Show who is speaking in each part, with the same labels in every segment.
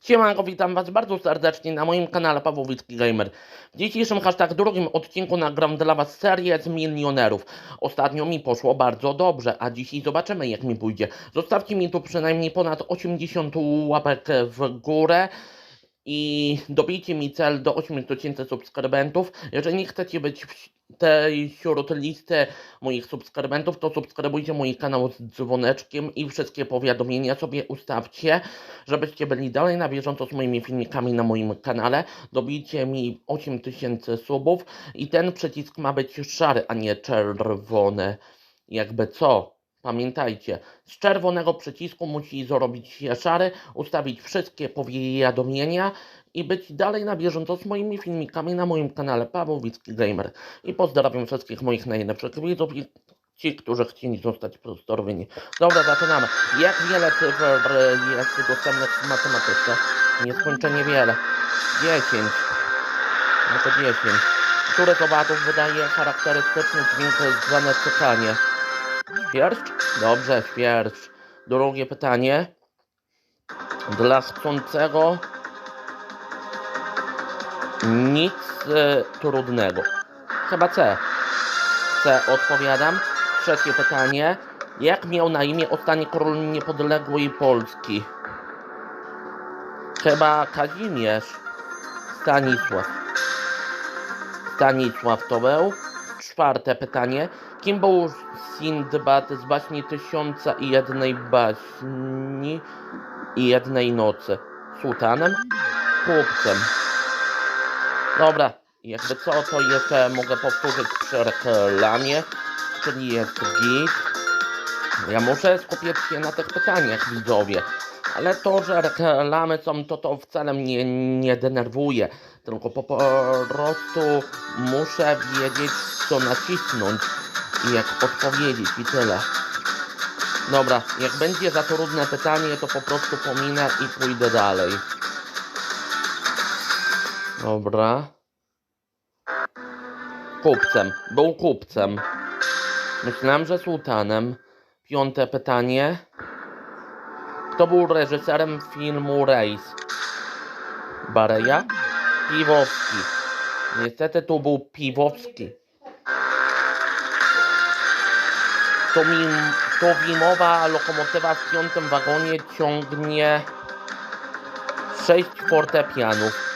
Speaker 1: Siemanko, witam Was bardzo serdecznie na moim kanale Pawłowicki Gamer. W dzisiejszym hashtag drugim odcinku nagram dla Was serię z milionerów. Ostatnio mi poszło bardzo dobrze, a dzisiaj zobaczymy jak mi pójdzie. Zostawcie mi tu przynajmniej ponad 80 łapek w górę i dobijcie mi cel do 8000 subskrybentów. Jeżeli nie chcecie być w tej wśród listy moich subskrybentów, to subskrybujcie mój kanał z dzwoneczkiem i wszystkie powiadomienia sobie ustawcie, żebyście byli dalej na bieżąco z moimi filmikami na moim kanale. Dobijcie mi 8000 subów i ten przycisk ma być szary, a nie czerwony. Jakby co? Pamiętajcie, z czerwonego przycisku musi zrobić się szary, ustawić wszystkie powiadomienia i być dalej na bieżąco z moimi filmikami na moim kanale Pawłowicki Gamer. I pozdrawiam wszystkich moich najlepszych widzów i ci, którzy chcieli zostać pozdrowieni. Dobra, zaczynamy. Jak wiele cyfr jest dostępnych w matematyce? Nieskończenie wiele. 10. No to 10. Które z owadów wydaje charakterystyczny dźwięk zwany cykanie? Świerszcz? Dobrze, świerszcz. Drugie pytanie. Dla chcącego nic e, trudnego. Chyba C. C odpowiadam. Trzecie pytanie. Jak miał na imię ostatni król niepodległej Polski? Chyba Kazimierz. Stanisław. Stanisław to był. Czwarte pytanie. Kim był Sindbad z baśni Tysiąca i jednej baśni i jednej nocy? Sułtanem? Chłopcem. Dobra, jakby co, to jeszcze mogę powtórzyć przy reklamie, czyli jest git. Ja muszę skupić się na tych pytaniach, widzowie. Ale to, że reklamy są, to to wcale mnie nie denerwuje. Tylko po prostu muszę wiedzieć, co nacisnąć i jak odpowiedzieć i tyle. Dobra, jak będzie za trudne pytanie, to po prostu pominę i pójdę dalej. Dobra. Kupcem. Był kupcem. Myślałem, że sułtanem. Piąte pytanie. Kto był reżyserem filmu Rejs? Bareja? Piwowski. Niestety tu był Piwowski. To, mim, to wimowa lokomotywa w piątym wagonie ciągnie sześć fortepianów.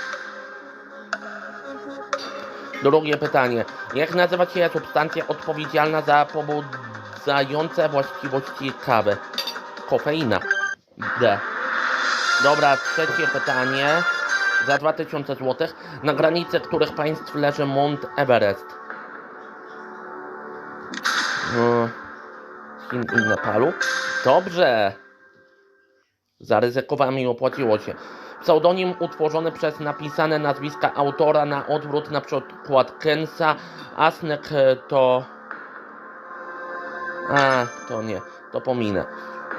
Speaker 1: Drugie pytanie. Jak nazywa się substancja odpowiedzialna za pobudzające właściwości kawy? Kofeina. D. Dobra, trzecie pytanie. Za 2000 zł. Na granicy których państw leży Mount Everest? No, I Nepalu. Dobrze. Zaryzykowałem i opłaciło się. Pseudonim utworzony przez napisane nazwiska autora na odwrót, na przykład Kensa, Asnek to... A, to nie, to pominę.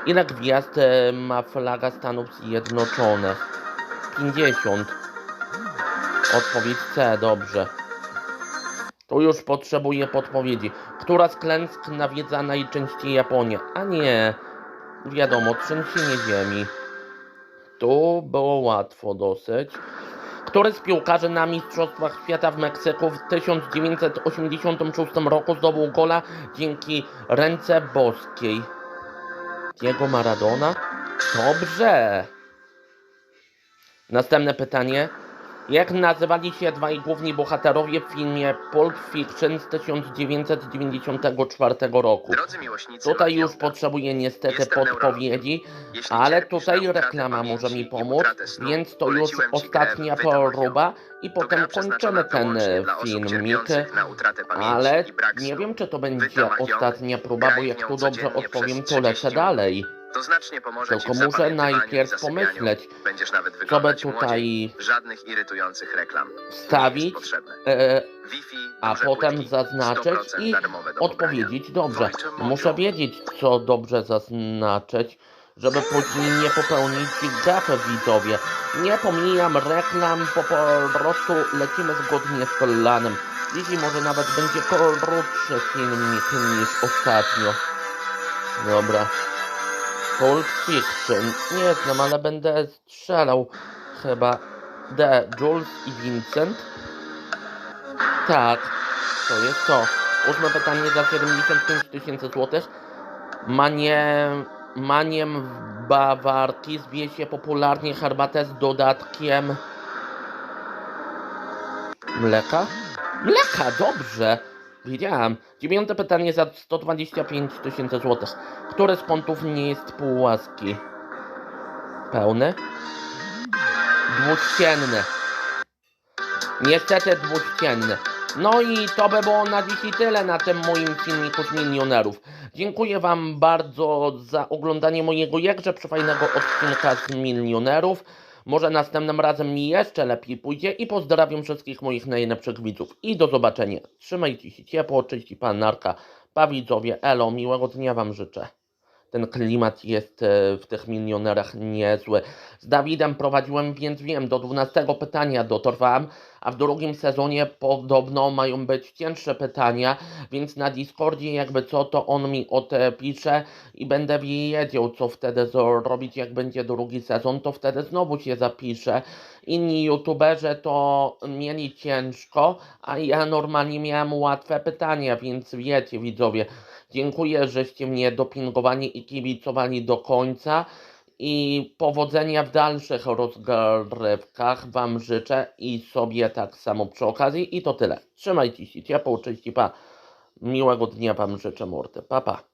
Speaker 1: Ile gwiazd e, ma flaga Stanów Zjednoczonych? 50. Odpowiedź C, dobrze. Tu już potrzebuję podpowiedzi. Która z klęsk nawiedza najczęściej Japonię? A nie, wiadomo, trzęsienie ziemi. Tu było łatwo dosyć. Który z piłkarzy na Mistrzostwach Świata w Meksyku w 1986 roku zdobył gola dzięki ręce boskiej? Diego Maradona? Dobrze. Następne pytanie. Jak nazywali się dwaj główni bohaterowie w filmie Pulp Fiction z 1994 roku? Tutaj już potrzebuję niestety podpowiedzi, ale tutaj reklama może mi pomóc, więc to już ostatnia próba i potem kończymy ten
Speaker 2: osób
Speaker 1: filmik. Ale nie wiem, czy to będzie ostatnia próba, bo jak tu dobrze odpowiem, to lecę
Speaker 2: 30
Speaker 1: dalej.
Speaker 2: To znacznie pomoże
Speaker 1: Tylko
Speaker 2: ci
Speaker 1: muszę najpierw pomyśleć,
Speaker 2: Będziesz nawet
Speaker 1: Co by tutaj
Speaker 2: młodziej. Żadnych irytujących reklam. Jest potrzebne.
Speaker 1: e,
Speaker 2: Wi-Fi,
Speaker 1: a
Speaker 2: duże
Speaker 1: potem
Speaker 2: płytki,
Speaker 1: zaznaczyć
Speaker 2: 100%
Speaker 1: i
Speaker 2: darmowe do
Speaker 1: odpowiedzieć dobrze. Muszę wiedzieć, co dobrze zaznaczyć, żeby później nie popełnić gafę widzowie. Nie pomijam reklam, po, po prostu lecimy zgodnie z planem. Dzisiaj może nawet będzie krótszy filmik niż ostatnio. Dobra. Pulp Fiction. Nie znam, ale będę strzelał chyba. D. Jules i Vincent. Tak, to jest to. Ósme pytanie za 75 tysięcy złotych. Manie, maniem w Bawarki zwie się popularnie herbatę z dodatkiem mleka? Mleka, dobrze. Wiedziałem. Dziewiąte pytanie za 125 tysięcy złotych. Który z kątów nie jest półłaski? Pełny? Dwuścienny. Niestety dwuścienny. No i to by było na dziś i tyle na tym moim filmiku z milionerów. Dziękuję Wam bardzo za oglądanie mojego jakże przefajnego odcinka z milionerów. Może następnym razem mi jeszcze lepiej pójdzie i pozdrawiam wszystkich moich najlepszych widzów. I do zobaczenia. Trzymajcie się ciepło, czyści Pan Narka, pa widzowie, elo, miłego dnia Wam życzę. Ten klimat jest e, w tych milionerach niezły. Z Dawidem prowadziłem, więc wiem, do 12 pytania dotrwałem, a w drugim sezonie podobno mają być cięższe pytania, więc na Discordzie jakby co, to on mi o te pisze i będę wiedział, co wtedy zrobić, jak będzie drugi sezon, to wtedy znowu się zapiszę. Inni youtuberzy to mieli ciężko, a ja normalnie miałem łatwe pytania, więc wiecie widzowie, dziękuję, żeście mnie dopingowali i kibicowali do końca i powodzenia w dalszych rozgrywkach Wam życzę i sobie tak samo przy okazji i to tyle. Trzymajcie się ciepło, cześć pa. Miłego dnia Wam życzę, mordy. Pa, pa.